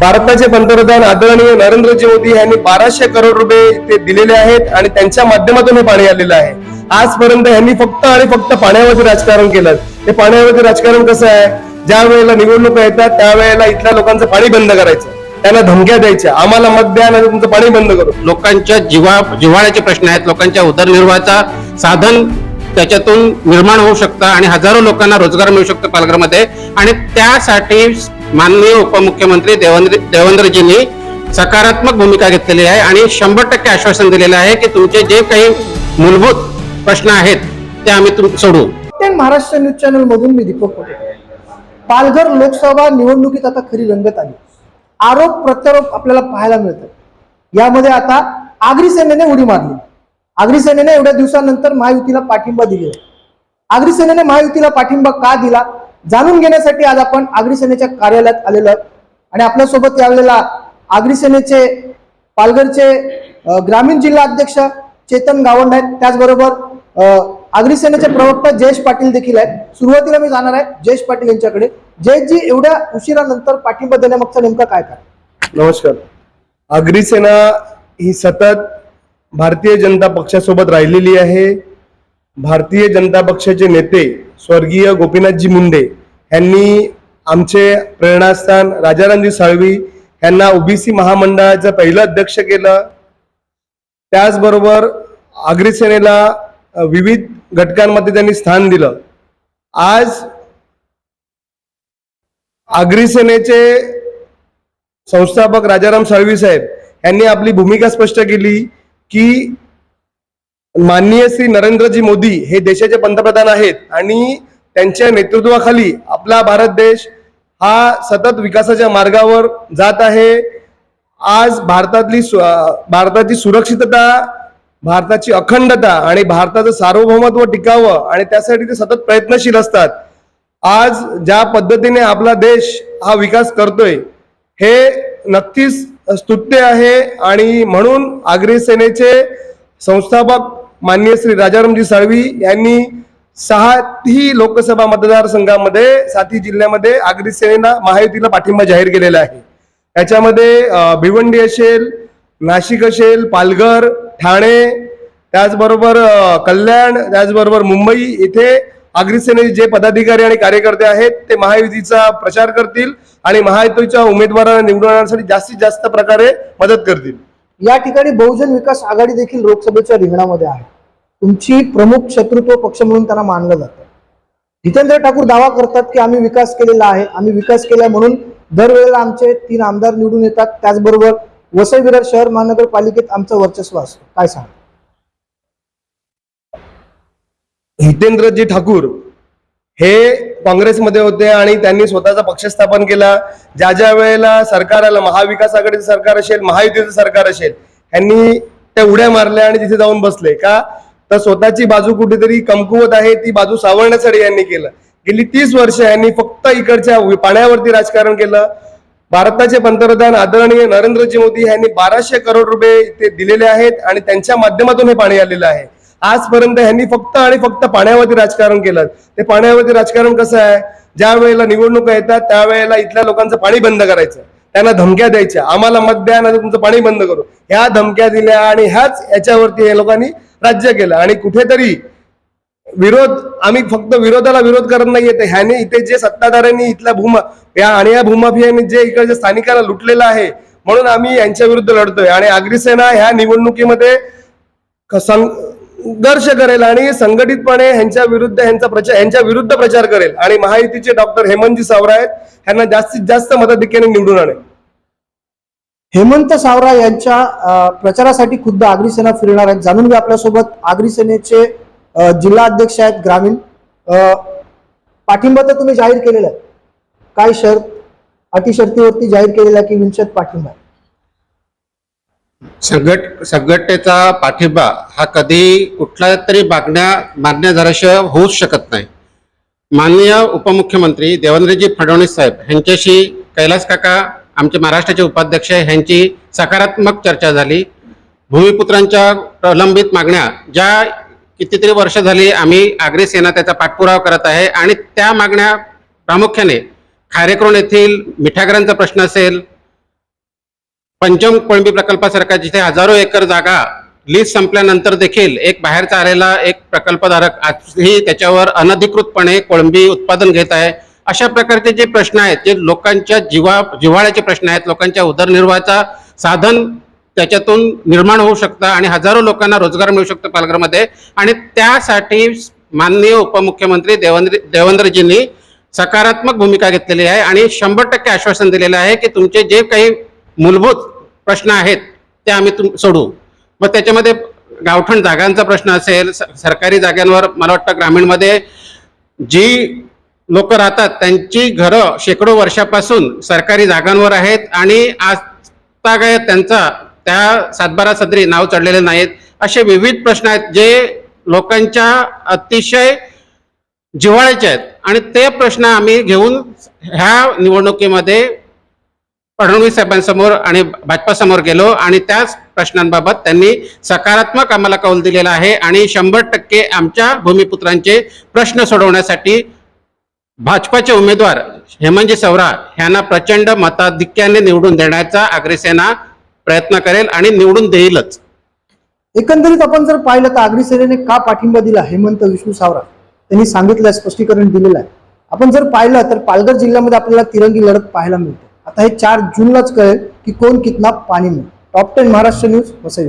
भारताचे पंतप्रधान आदरणीय नरेंद्रजी मोदी यांनी बाराशे करोड रुपये ते दिलेले आहेत आणि त्यांच्या माध्यमातून हे पाणी आलेलं आहे. आजपर्यंत यांनी फक्त आणि फक्त पाण्यावरती राजकारण केलं. हे पाण्यावरती राजकारण कसं आहे? ज्या वेळेला निवडणुका येतात त्यावेळेला इथल्या लोकांचं पाणी बंद करायचं. त्यांना धमक्या द्यायच्या. आम्हाला मत द्या नाही तुमचं पाणी बंद करू. लोकांच्या जीवा जिव्हाळ्याचे प्रश्न आहेत. लोकांच्या उदरनिर्वाहाचा साधन त्याच्यातून निर्माण होऊ शकतं आणि हजारो लोकांना रोजगार मिळू शकतो पालघरमध्ये. आणि त्यासाठी माननीय उपमुख्यमंत्री देवेंद्र देवेंद्रजींनी सकारात्मक भूमिका घेतलेली आहे आणि शंभर टक्के आश्वासन दिलेलं आहे की तुमचे जे काही मूलभूत प्रश्न आहेत ते आम्ही तुम सोडू महाराष्ट्र न्यूज चॅनल मधून मी दीपक पटेल पालघर लोकसभा निवडणुकीत आता खरी रंगत आली. आरोप प्रत्यारोप आपल्याला पाहायला मिळतात. यामध्ये आता आगरी सेनेने उडी मारली. आगरी सेनेने एवढ्या दिवसानंतर महायुतीला पाठिंबा दिलेला आगरी सेनेने महायुतीला पाठिंबा का दिला? जाणून घेण्यासाठी आज आपण आगरी सेनेच्या कार्यालयात आलेलो आणि आपल्यासोबत यावेळेला आगरी सेनेचे पालघरचे ग्रामीण जिल्हा अध्यक्ष चेतन गावंड आहेत. त्याचबरोबर अ, आगरी सेनेचे प्रवक्ता जयेश पाटील देखील आहेत. सुरुवातीला मी जाणार आहे जयेश पाटील यांच्याकडे. जयेशजी एवढ्या उशिरानंतर पाठिंबा देण्यामागचा नेमका काय काय नमस्कार. आगरी सेना ही सतत भारतीय जनता पक्षासोबत राहिलेली आहे. भारतीय जनता पक्षाचे नेते स्वर्गीय गोपीनाथजी मुंडे यांनी आमचे प्रेरणास्थान राजारामजी साळवी यांना ओबीसी महामंडळाचं पहिलं अध्यक्ष केलं. त्याचबरोबर अग्रसेनेला विविध घटकांमध्ये त्यांनी स्थान दिलं. आज आगरी संस्थापक राजाराम साळवी साहेब यांनी आपली भूमिका स्पष्ट केली की माननीय श्री नरेंद्रजी मोदी हे देशाचे पंतप्रधान आहेत आणि त्यांच्या नेतृत्वाखाली आपला भारत देश हा सतत विकासाच्या मार्गावर जात आहे. आज भारतातली सु- भारताची सुरक्षितता भारताची अखंडता आणि भारताचं सार्वभौमत्व टिकावं आणि त्यासाठी ते सतत प्रयत्नशील असतात. आज ज्या पद्धतीने आपला देश हा विकास करतोय हे नक्कीच स्तुत्य आहे आणि म्हणून आगरी सेनेचे संस्थापक माननीय श्री राजारामजी साळवी यांनी सहाही लोकसभा मतदारसंघामध्ये सातही जिल्ह्यामध्ये आगरी सेनेला महायुतीला पाठिंबा जाहीर केलेला आहे. त्याच्यामध्ये भिवंडी असेल नाशिक असेल पालघर ठाणे त्याचबरोबर कल्याण त्याचबरोबर मुंबई इथे आगरी जे पदाधिकारी आणि कार्यकर्ते आहेत ते महायुतीचा प्रचार करतील आणि महायुतीच्या उमेदवारांना निवडण्यासाठी जास्तीत जास्त प्रकारे मदत करतील. या ठिकाणी बहुजन विकास आघाडी देखील लोकसभेच्या रिंगणामध्ये आहे. तुमची प्रमुख शत्रुत्व पक्ष म्हणून त्यांना मानलं जातं. जितेंद्र ठाकूर दावा करतात की आम्ही विकास केलेला आहे आम्ही विकास केला म्हणून दरवेळेला आमचे तीन आमदार निवडून येतात. त्याचबरोबर वसई विरार शहर महानगरपालिकेत आमचं वर्चस्व असतो. काय सांग हितेंद्रजी ठाकूर हे काँग्रेसमध्ये होते आणि त्यांनी स्वतःचा पक्ष स्थापन केला. ज्या ज्या वेळेला सरकार आलं महाविकास आघाडीचं सरकार असेल महायुतीचं सरकार असेल यांनी त्या उड्या मारल्या आणि तिथे जाऊन बसले. का? तर स्वतःची बाजू कुठेतरी कमकुवत आहे ती बाजू सावरण्यासाठी यांनी केलं. गेली तीस वर्ष यांनी फक्त इकडच्या पाण्यावरती राजकारण केलं. भारताचे पंतप्रधान आदरणीय नरेंद्रजी मोदी यांनी बाराशे करोड रुपये ते दिलेले आहेत आणि त्यांच्या माध्यमातून हे पाणी आलेलं आहे. आजपर्यंत यांनी फक्त आणि फक्त पाण्यावरती राजकारण केलं. ते पाण्यावरती राजकारण कसं आहे? ज्या वेळेला निवडणुका येतात त्यावेळेला इथल्या लोकांचं पाणी बंद करायचं. त्यांना धमक्या द्यायच्या. आम्हाला मत द्या नाही तुमचं पाणी बंद करू. ह्या धमक्या दिल्या आणि ह्याच याच्यावरती हे लोकांनी राज्य केलं. आणि कुठेतरी विरोध आम्ही फक्त विरोधाला विरोध करत नाहीये. येते ह्याने इथे जे सत्ताधाऱ्यांनी इथल्या भूमा या आणि या भूमाफियांनी जे इकडच्या स्थानिकाला लुटलेलं आहे म्हणून आम्ही यांच्या विरुद्ध लढतोय. आणि अग्रिसेना ह्या निवडणुकीमध्ये संघर्ष करेल आणि संघटितपणे ह्यांच्या विरुद्ध ह्यांचा प्रचार ह्यांच्या विरुद्ध प्रचार करेल. आणि महायुतीचे डॉक्टर हेमंतजी सावरा आहेत ह्यांना जास्तीत जास्त मताधिक्याने निवडून आणेल. हेमंत सावरा यांच्या प्रचारासाठी खुद्द आगरी सेना फिरणार आहेत. जाणून घ्या आपल्यासोबत. आगरी सेनेचे जिल्हा अध्यक्ष आहेत ग्रामीण. पाठिंबा तर तुम्ही जाहीर केलेला आहे. काय शर्त अटी शर्तीवरती जाहीर केलेला आहे की विंशत पाठिंबा आहे? संघट संघटनेचा पाठिंबा हा कधी कुठल्या तरी मागण्या मागण्या झाल्याशिवाय होऊच शकत नाही. माननीय उपमुख्यमंत्री देवेंद्रजी फडणवीस साहेब यांच्याशी कैलास काका आमचे महाराष्ट्राचे उपाध्यक्ष ह्यांची सकारात्मक चर्चा झाली. भूमिपुत्रांच्या प्रलंबित मागण्या ज्या कितीतरी वर्ष झाली आम्ही आग्री सेना त्याचा पाठपुरावा करत आहे आणि त्या मागण्या प्रामुख्याने खारेकरोण येथील मिठागरांचा प्रश्न असेल पंचम कोळंबी प्रकल्पासारखा जिथे हजारो एकर जागा लीज संपल्यानंतर देखील एक बाहेरचा आलेला एक प्रकल्पधारक आजही त्याच्यावर अनधिकृतपणे कोळंबी उत्पादन घेत आहे. अशा प्रकारचे जे प्रश्न आहेत जे लोकांच्या जीवा जिव्हाळ्याचे प्रश्न आहेत लोकांच्या उदरनिर्वाहाचा साधन त्याच्यातून निर्माण होऊ शकतं आणि हजारो लोकांना रोजगार मिळू शकतो पालघरमध्ये. आणि त्यासाठी माननीय उपमुख्यमंत्री देवेंद्र देवेंद्रजींनी सकारात्मक भूमिका घेतलेली आहे आणि शंभर टक्के आश्वासन दिलेलं आहे की तुमचे जे काही मूलभूत प्रश्न आहेत ते आम्ही तुम सोडू मग त्याच्यामध्ये गावठण जागांचा प्रश्न असेल स- सरकारी जागांवर मला वाटतं ग्रामीणमध्ये जी लोक राहतात त्यांची घरं शेकडो वर्षापासून सरकारी जागांवर आहेत आणि आज काय त्यांचा त्या सातबारा सदरी नाव चढलेले नाहीत असे विविध प्रश्न आहेत जे लोकांच्या अतिशय जिव्हाळ्याचे आहेत. आणि ते प्रश्न आम्ही घेऊन ह्या निवडणुकीमध्ये फडणवीस साहेबांसमोर आणि भाजपासमोर गेलो आणि त्याच प्रश्नांबाबत त्यांनी सकारात्मक आम्हाला कौल दिलेला आहे आणि शंभर टक्के आमच्या भूमिपुत्रांचे प्रश्न सोडवण्यासाठी भाजपाचे उमेदवार हेमंतजी सवरा यांना प्रचंड मताधिक्याने निवडून देण्याचा अग्रसेना प्रयत्न करेल आणि निवडून देईलच. एकंदरीत आपण जर पाहिलं तर आगरी सेनेने का पाठिंबा दिला हेमंत विष्णू सावरा? त्यांनी सांगितलं स्पष्टीकरण दिलेलं आहे आपण जर पाहिलं तर पालघर जिल्ह्यामध्ये आपल्याला तिरंगी लढत पाहायला मिळते. आता हे चार जूनलाच कळेल की कोण कितना पाणी मिळेल top ten Maharashtra news Vasai